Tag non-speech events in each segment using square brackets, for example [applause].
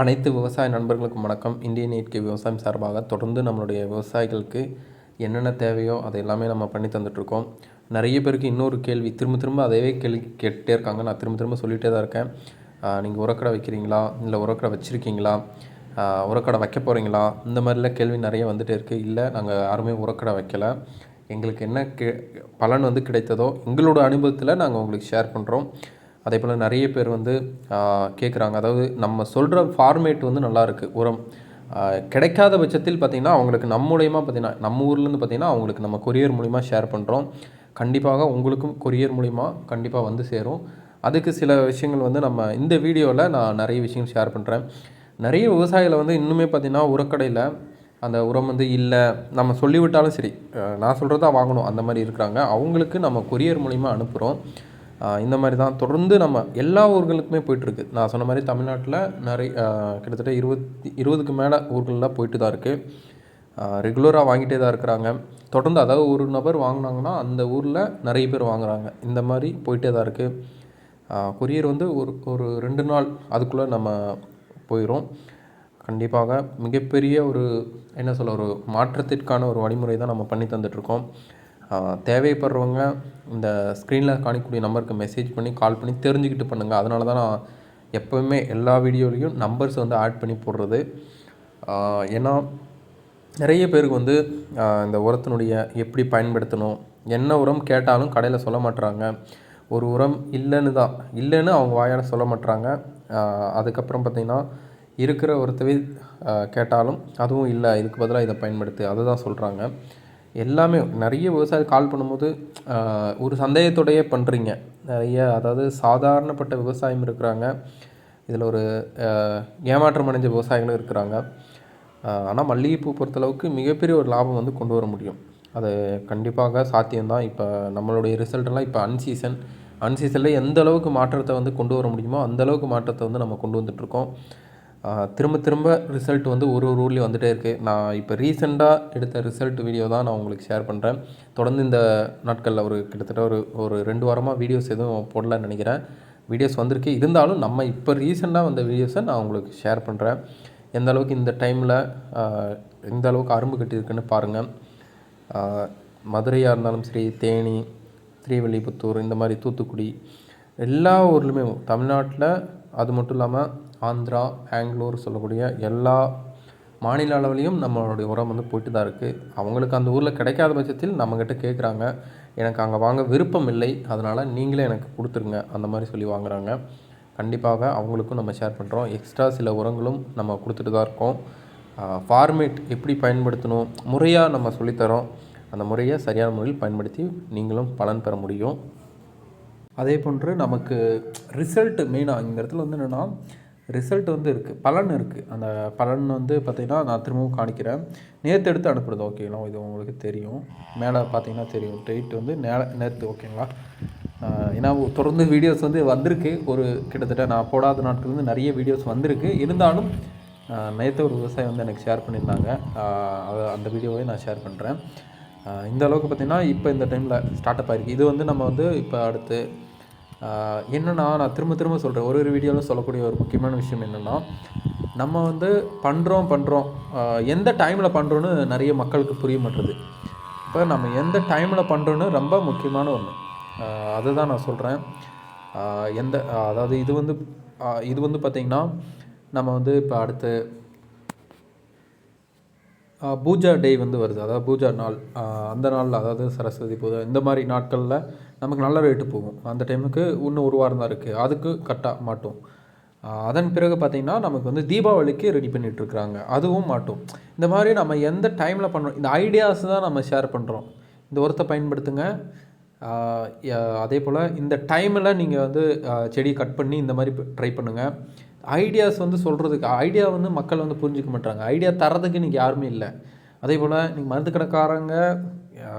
அனைத்து விவசாய நண்பர்களுக்கும் வணக்கம். இந்தியன் இயற்கை விவசாயம் சார்பாக தொடர்ந்து நம்மளுடைய விவசாயிகளுக்கு என்னென்ன தேவையோ அதை எல்லாமே நம்ம பண்ணி தந்துட்ருக்கோம் நிறைய பேருக்கு இன்னொரு கேள்வி திரும்ப திரும்ப அதையே கேள்வி கேட்டுகிட்டே இருக்காங்க. நான் திரும்ப திரும்ப சொல்லிகிட்டே தான் இருக்கேன். நீங்கள் உரக்கடை வைக்கிறீங்களா? இல்லை உரக்கடை வச்சுருக்கீங்களா? உரக்கடை வைக்க போகிறீங்களா இந்த மாதிரிலாம் கேள்வி நிறைய வந்துகிட்டே இருக்குது இல்லை நாங்கள் யாருமே உரக்கடை வைக்கலை. எங்களுக்கு என்ன கே பலன் வந்து கிடைத்ததோ எங்களோட அனுபவத்தில் நாங்கள் உங்களுக்கு ஷேர் பண்ணுறோம் அதே போல் நிறைய பேர் வந்து கேட்குறாங்க அதாவது நம்ம சொல்கிற ஃபார்மேட் வந்து நல்லா இருக்குது உரம் கிடைக்காத பட்சத்தில் பார்த்திங்கன்னா அவங்களுக்கு நம்ம மூலயமா பார்த்திங்கன்னா நம்ம ஊர்லேருந்து பார்த்திங்கன்னா அவங்களுக்கு நம்ம கொரியர் மூலிமா ஷேர் பண்ணுறோம் கண்டிப்பாக உங்களுக்கும் கொரியர் மூலிமா கண்டிப்பாக வந்து சேரும். அதுக்கு சில விஷயங்கள் வந்து நம்ம இந்த வீடியோவில் நான் நிறைய விஷயங்கள் ஷேர் பண்ணுறேன் நிறைய விவசாயிகளை வந்து இன்னுமே பார்த்திங்கன்னா உரக்கடையில் அந்த உரம் வந்து இல்லை. நம்ம சொல்லிவிட்டாலும் சரி நான் சொல்கிறதா வாங்கணும். அந்த மாதிரி இருக்கிறாங்க. அவங்களுக்கு நம்ம கொரியர் மூலிமா அனுப்புகிறோம் இந்த மாதிரி தான் தொடர்ந்து நம்ம எல்லா ஊர்களுக்குமே போயிட்டுருக்கு. நான் சொன்ன மாதிரி தமிழ்நாட்டில் நிறைய கிட்டத்தட்ட இருபத்தி இருபதுக்கு மேலே ஊர்களில் போயிட்டு தான் இருக்குது ரெகுலராக வாங்கிட்டே தான் இருக்கிறாங்க. தொடர்ந்து அதாவது ஒரு நபர் வாங்கினாங்கன்னா அந்த ஊரில் நிறைய பேர் வாங்குகிறாங்க இந்த மாதிரி போயிட்டே தான் இருக்குது கொரியர் வந்து ஒரு ஒரு ரெண்டு நாள் அதுக்குள்ளே நம்ம போயிடும் கண்டிப்பாக மிகப்பெரிய ஒரு என்ன சொல்ல ஒரு மாற்றத்திற்கான ஒரு வழிமுறை தான் நம்ம பண்ணி தந்துட்டுருக்கோம் தேவைப்படுறவங்க இந்த ஸ்க்ரீனில் காணிக்கூடிய நம்பருக்கு மெசேஜ் பண்ணி கால் பண்ணி தெரிஞ்சுக்கிட்டு பண்ணுங்கள் அதனால தான் நான் எப்போவுமே எல்லா வீடியோலையும் நம்பர்ஸ் வந்து ஆட் பண்ணி போடுறது. ஏன்னா நிறைய பேருக்கு வந்து இந்த உரத்தினுடைய எப்படி பயன்படுத்தணும் என்ன உரம் கேட்டாலும் கடையில் சொல்ல மாட்டுறாங்க ஒரு உரம் இல்லைன்னு தான். இல்லைன்னு அவங்க வாயால் சொல்ல மாட்டுறாங்க அதுக்கப்புறம் பார்த்திங்கன்னா இருக்கிற உரத்தவே கேட்டாலும் அதுவும் இல்லை இதுக்கு பதிலாக இதை பயன்படுத்து. அதை தான் சொல்கிறாங்க எல்லாமே நிறைய விவசாயி கால் பண்ணும்போது ஒரு சந்தேகத்தோடையே பண்ணுறீங்க நிறைய அதாவது சாதாரணப்பட்ட விவசாயம் இருக்கிறாங்க. இதில் ஒரு ஏமாற்றம் அடைஞ்ச விவசாயிகளும் இருக்கிறாங்க. ஆனால் மல்லிகைப்பூ பொறுத்தளவுக்கு மிகப்பெரிய ஒரு லாபம் வந்து கொண்டு வர முடியும். அது கண்டிப்பாக சாத்தியம்தான். இப்போ நம்மளுடைய ரிசல்ட்டெல்லாம் இப்போ அன்சீசன் அன்சீசனில் எந்த அளவுக்கு மாற்றத்தை வந்து கொண்டு வர முடியுமோ அந்த அளவுக்கு மாற்றத்தை வந்து நம்ம கொண்டு வந்துட்ருக்கோம் திரும்ப திரும்ப ரிசல்ட் வந்து ஒரு ஒரு ஊர்லேயும் வந்துகிட்டே இருக்குது நான் இப்போ ரீசெண்டாக எடுத்த ரிசல்ட் வீடியோ தான் நான் உங்களுக்கு ஷேர் பண்ணுறேன் தொடர்ந்து இந்த நாட்களில் ஒரு கிட்டத்தட்ட ஒரு ஒரு ரெண்டு வாரமாக வீடியோஸ் எதுவும் போடலன்னு நினைக்கிறேன். வீடியோஸ் வந்திருக்கு. இருந்தாலும் நம்ம இப்போ ரீசெண்டாக வந்த வீடியோஸை நான் உங்களுக்கு ஷேர் பண்ணுறேன் எந்த அளவுக்கு இந்த டைமில் எந்த அளவுக்கு அரும்பு கட்டியிருக்குன்னு பாருங்கள் மதுரையாக இருந்தாலும் சரி தேனி ஸ்ரீவில்லிபுத்தூர் இந்த மாதிரி தூத்துக்குடி எல்லா ஊர்லேயுமே தமிழ்நாட்டில் அது மட்டும் இல்லாமல் ஆந்திரா பெங்களூர் சொல்லக்கூடிய எல்லா மாநில அளவுலேயும் நம்மளுடைய உரம் வந்து போயிட்டு தான் இருக்குது அவங்களுக்கு அந்த ஊரில் கிடைக்காத பட்சத்தில் நம்மக்கிட்ட கேட்குறாங்க எனக்கு அங்கே வாங்க விருப்பம் இல்லை. அதனால் நீங்களே எனக்கு கொடுத்துருங்க. அந்த மாதிரி சொல்லி வாங்குகிறாங்க கண்டிப்பாக அவங்களுக்கும் நம்ம ஷேர் பண்ணுறோம் எக்ஸ்ட்ரா சில உரங்களும் நம்ம கொடுத்துட்டு தான் இருக்கோம். ஃபார்மேட் எப்படி பயன்படுத்தணும்? முறையாக நம்ம சொல்லித்தரோம். அந்த முறையை சரியான முறையில் பயன்படுத்தி நீங்களும் பலன் பெற முடியும். அதே போன்று நமக்கு ரிசல்ட்டு மெயினாக இந்த இடத்துல வந்து என்னென்னா ரிசல்ட் வந்து இருக்குது பலன் இருக்குது அந்த பலன் வந்து பார்த்திங்கன்னா நான் திரும்பவும் காணிக்கிறேன். நேற்று எடுத்து அனுப்புறது ஓகேங்களா இது உங்களுக்கு தெரியும். மேலே பார்த்தீங்கன்னா தெரியும். டேட் வந்து நே நேற்று ஓகேங்களா ஏன்னா தொடர்ந்து வீடியோஸ் வந்து வந்திருக்கு. ஒரு கிட்டத்தட்ட நான் போடாத நாட்கள் வந்து நிறைய வீடியோஸ் வந்திருக்கு. இருந்தாலும் நேற்று ஒரு விவசாயி வந்து எனக்கு ஷேர் பண்ணியிருந்தாங்க. அதை அந்த வீடியோவை நான் ஷேர் பண்ணுறேன் இந்த அளவுக்கு பார்த்திங்கன்னா இப்போ இந்த டைமில் ஸ்டார்ட் அப் ஆகிருக்கு இது வந்து நம்ம வந்து இப்போ அடுத்து என்னென்னா நான் திரும்ப திரும்ப சொல்கிறேன் ஒரு ஒரு வீடியோவில் சொல்லக்கூடிய ஒரு முக்கியமான விஷயம் என்னென்னா நம்ம வந்து பண்ணுறோம் பண்ணுறோம் எந்த டைமில் பண்ணுறோன்னு நிறைய மக்களுக்கு புரிய மாட்டுறது இப்போ நம்ம எந்த டைமில் பண்ணுறோன்னு ரொம்ப முக்கியமான ஒன்று அதை தான் நான் சொல்கிறேன் எந்த அதாவது இது வந்து இது வந்து பார்த்திங்கன்னா நம்ம வந்து இப்போ அடுத்து பூஜா டே வந்து வருது. அதாவது பூஜா நாள். அந்த நாளில் அதாவது சரஸ்வதி பூஜை இந்த மாதிரி நாட்களில் நமக்கு நல்ல ரேட்டு போகும். அந்த டைமுக்கு இன்னும் ஒரு வாரம் தான் இருக்குது அதுக்கு கட்டாக மாட்டோம். அதன் பிறகு பார்த்திங்கன்னா நமக்கு வந்து தீபாவளிக்கு ரெடி பண்ணிகிட்ருக்குறாங்க அதுவும் மாட்டோம். இந்த மாதிரி நம்ம எந்த டைமில் பண்ணுறோம் இந்த ஐடியாஸ் தான் நம்ம ஷேர் பண்ணுறோம் இந்த உரத்தை பயன்படுத்துங்க. அதே போல் இந்த டைமில் நீங்கள் வந்து செடி கட் பண்ணி இந்த மாதிரி ட்ரை பண்ணுங்கள் ஐடியாஸ் வந்து சொல்கிறதுக்கு ஐடியா வந்து மக்கள் வந்து புரிஞ்சிக்க மாட்டாங்க. ஐடியா தரதுக்கு இன்றைக்கி யாருமே இல்லை. அதே போல் நீங்கள் மருந்து கடைக்காரங்க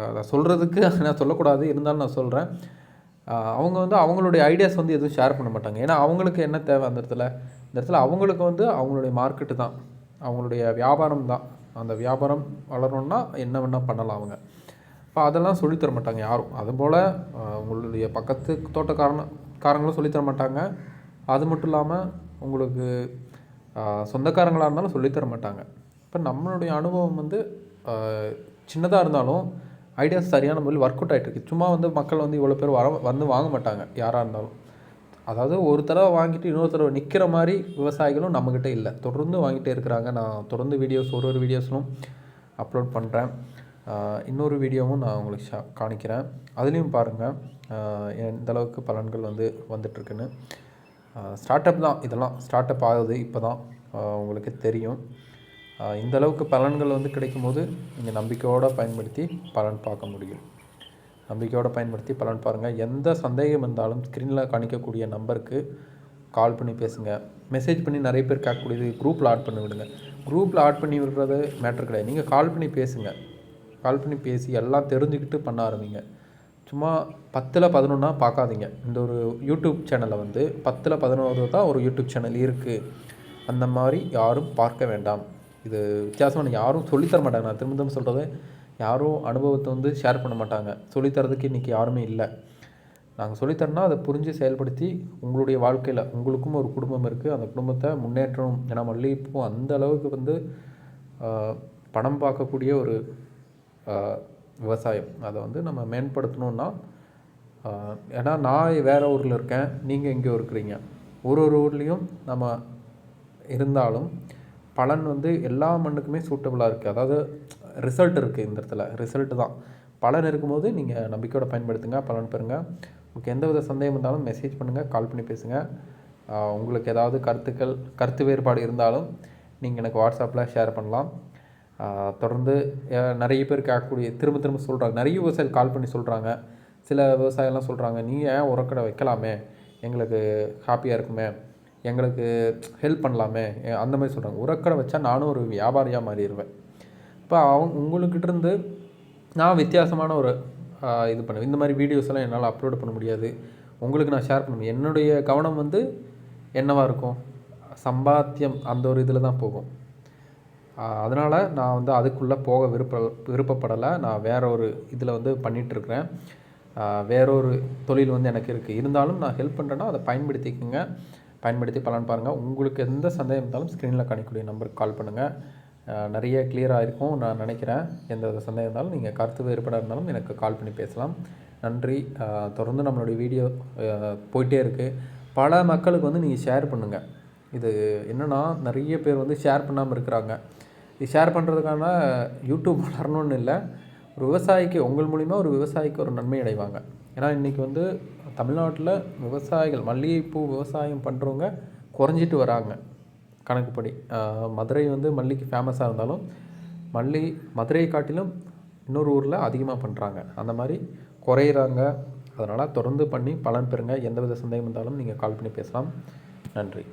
அதை சொல்கிறதுக்கு [laughs] நான் சொல்லக்கூடாது. இருந்தாலும் நான் சொல்கிறேன் அவங்க வந்து அவங்களுடைய ஐடியாஸ் வந்து எதுவும் ஷேர் பண்ண மாட்டாங்க. ஏன்னா அவங்களுக்கு என்ன தேவை அந்த இடத்துல? இந்த இடத்துல அவங்களுக்கு வந்து அவங்களுடைய மார்க்கெட்டு தான். அவங்களுடைய வியாபாரம் தான். அந்த வியாபாரம் வளரணுன்னா என்ன வேணால் பண்ணலாம் அவங்க. இப்போ அதெல்லாம் சொல்லித்தர மாட்டாங்க யாரும். அதுபோல் உங்களுடைய பக்கத்து தோட்டக்காரன காரங்களும் சொல்லித்தர மாட்டாங்க. அது மட்டும் இல்லாமல் உங்களுக்கு சொந்தக்காரங்களாக இருந்தாலும் சொல்லித்தர மாட்டாங்க. இப்போ நம்மளுடைய அனுபவம் வந்து சின்னதாக இருந்தாலும் ஐடியாஸ் சரியான முறையில் ஒர்க் அவுட் ஆகிட்டுருக்கு சும்மா வந்து மக்கள் வந்து இவ்வளோ பேர் வர வந்து வாங்க மாட்டாங்க யாராக இருந்தாலும். அதாவது ஒரு தடவை வாங்கிட்டு இன்னொரு தடவை நிற்கிற மாதிரி விவசாயிகளும் நம்மக்கிட்ட இல்லை. தொடர்ந்து வாங்கிட்டே இருக்கிறாங்க. நான் தொடர்ந்து வீடியோஸ் ஒரு ஒரு வீடியோஸும் அப்லோட் பண்ணுறேன் இன்னொரு வீடியோவும் நான் உங்களுக்கு ஷா காணிக்கிறேன் அதுலேயும் பாருங்கள் எந்த அளவுக்கு பலன்கள் வந்து வந்துட்டுருக்குன்னு. ஸ்டார்ட் அப் தான். இதெல்லாம் ஸ்டார்ட் அப் ஆகுது. இப்போ தான் உங்களுக்கு தெரியும். இந்த அளவுக்கு பலன்கள் வந்து கிடைக்கும் போது நீங்கள் நம்பிக்கையோடு பயன்படுத்தி பலன் பார்க்க முடியும். நம்பிக்கையோடு பயன்படுத்தி பலன் பாருங்கள் எந்த சந்தேகம் இருந்தாலும் ஸ்க்ரீனில் காணிக்கக்கூடிய நம்பருக்கு கால் பண்ணி பேசுங்க. மெசேஜ் பண்ணி நிறைய பேர் கேட்கக்கூடியது குரூப்பில் ஆட் பண்ணி விடுங்க. குரூப்பில் ஆட் பண்ணி விடுறது மேட்ரு கிடையாது. நீங்கள் கால் பண்ணி பேசுங்க. கால் பண்ணி பேசி எல்லாம் தெரிஞ்சுக்கிட்டு பண்ண ஆரம்பிங்க. சும்மா பத்தில் பதினொன்னா பார்க்காதீங்க. இந்த ஒரு யூடியூப் சேனலை வந்து பத்தில் பதினோரு தான் ஒரு யூடியூப் சேனல் இருக்குது அந்த மாதிரி யாரும் பார்க்க வேண்டாம். இது வித்தியாசமான யாரும் சொல்லித்தர மாட்டாங்க. நான் திரும்ப திரும்ப சொல்கிறது யாரும் அனுபவத்தை வந்து ஷேர் பண்ண மாட்டாங்க. சொல்லித்தரதுக்கு இன்றைக்கி யாருமே இல்லை. நாங்கள் சொல்லித்தரோன்னா அதை புரிஞ்சு செயல்படுத்தி உங்களுடைய வாழ்க்கையில் உங்களுக்கும் ஒரு குடும்பம் இருக்குது அந்த குடும்பத்தை முன்னேற்றம் ஏன்னா மல்லிகைப்பூ அந்த அளவுக்கு வந்து பணம் பார்க்கக்கூடிய ஒரு விவசாயம். அதை வந்து நம்ம மேம்படுத்தணுன்னா ஏன்னா நான் வேறு ஊரில் இருக்கேன் நீங்கள் எங்கேயோ இருக்கிறீங்க. ஒரு ஒரு ஊர்லேயும் நம்ம இருந்தாலும் பலன் வந்து எல்லா மண்ணுக்குமே சூட்டபுளாக இருக்குது அதாவது ரிசல்ட் இருக்குது இந்த இடத்துல ரிசல்ட்டு தான். பலன் இருக்கும்போது நீங்கள் நம்பிக்கையோட பயன்படுத்துங்க பலன் பெறுங்க. உங்களுக்கு எந்த வித சந்தேகம் இருந்தாலும் மெசேஜ் பண்ணுங்கள் கால் பண்ணி பேசுங்கள் உங்களுக்கு ஏதாவது கருத்துக்கள் கருத்து வேறுபாடு இருந்தாலும் நீங்கள் எனக்கு வாட்ஸ்அப்பில் ஷேர் பண்ணலாம். தொடர்ந்து நிறைய பேர் கேட்கக்கூடிய திரும்ப திரும்ப சொல்கிறாங்க நிறைய விவசாயிகள் கால் பண்ணி சொல்கிறாங்க சில விவசாயிகள்லாம் சொல்கிறாங்க நீ ஏன் உரக்கடை வைக்கலாமே? எங்களுக்கு ஹாப்பியாக இருக்குமே. எங்களுக்கு ஹெல்ப் பண்ணலாமே. அந்த மாதிரி சொல்கிறாங்க உரக்கடை வச்சா நானும் ஒரு வியாபாரியாக மாறிடுவேன். இப்போ அவங்க உங்களுக்கிட்டேருந்து நான் வித்தியாசமான ஒரு இது பண்ணுவேன். இந்த மாதிரி வீடியோஸ் எல்லாம் என்னால் அப்லோட் பண்ண முடியாது. உங்களுக்கு நான் ஷேர் பண்ணுவேன். என்னுடைய கவனம் வந்து என்னவாக இருக்கும்? சம்பாத்தியம் அந்த ஒரு இதில் தான் போகும். அதனால் நான் வந்து அதுக்குள்ளே போக விருப்ப விருப்பப்படலை. நான் வேற ஒரு இதில் வந்து பண்ணிகிட்ருக்குறேன் வேறொரு தொழில் வந்து எனக்கு இருக்குது. இருந்தாலும் நான் ஹெல்ப் பண்ணுறேன்னா அதை பயன்படுத்திக்கோங்க. பயன்படுத்தி பலன் பாருங்கள் உங்களுக்கு எந்த சந்தேகம் இருந்தாலும் ஸ்க்ரீனில் காணிக்கூடிய நம்பருக்கு கால் பண்ணுங்கள் நிறைய கிளியராக இருக்கும் நான் நினைக்கிறேன். எந்த வித சந்தேகம் இருந்தாலும் நீங்கள் கருத்து வேறுபாடாக இருந்தாலும் எனக்கு கால் பண்ணி பேசலாம். நன்றி. தொடர்ந்து நம்மளுடைய வீடியோ போயிட்டே இருக்குது பல மக்களுக்கு வந்து நீங்கள் ஷேர் பண்ணுங்கள் இது என்னென்னா நிறைய பேர் வந்து ஷேர் பண்ணாமல் இருக்கிறாங்க. இது ஷேர் பண்ணுறதுக்கான யூடியூப் வளரணும்னு இல்லை. ஒரு விவசாயிக்கு உங்கள் மூலிமா ஒரு விவசாயிக்கு ஒரு நன்மை அடைவாங்க. ஏன்னா இன்றைக்கி வந்து தமிழ்நாட்டில் விவசாயிகள் மல்லிகைப்பூ விவசாயம் பண்ணுறவங்க குறைஞ்சிட்டு வராங்க. கணக்குப்படி. மதுரை வந்து மல்லிக்கு ஃபேமஸாக இருந்தாலும் மல்லி மதுரையை காட்டிலும் இன்னொரு ஊரில் அதிகமாக பண்ணுறாங்க அந்த மாதிரி குறையிறாங்க. அதனால் தொடர்ந்து பண்ணி பலன் பெறுங்க. எந்த வித சந்தேகம் இருந்தாலும் நீங்கள் கால் பண்ணி பேசலாம். நன்றி.